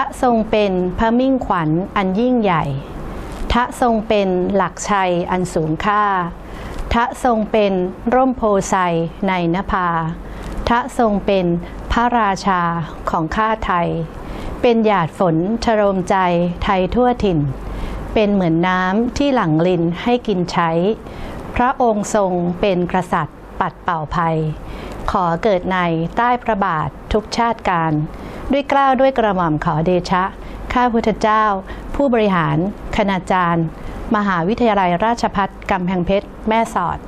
ะทรงเป็นพระมิ่งขวัญอันยิ่งใหญ่ ทะทรงเป็นหลักชัยอันสูงค่า ทะทรงเป็นร่มโพไซในนภา ทะทรงเป็นพระราชาของข้าไทย เป็นหยาดฝนชโรมใจไทยทั่วถิ่น เป็นเหมือนน้ำที่หลั่งลินให้กินใช้ พระองค์ทรงเป็นกษัตริย์ปัดเป่าภัย ขอเกิดในใต้พระบาททุกชาติการ ด้วยกล้าวด้วยกระหม่อมขอเดชะ ข้าพุทธเจ้า ผู้บริหาร คณาจารย์ มหาวิทยาลัยราชพัฒกำแพงเพชร แม่สอด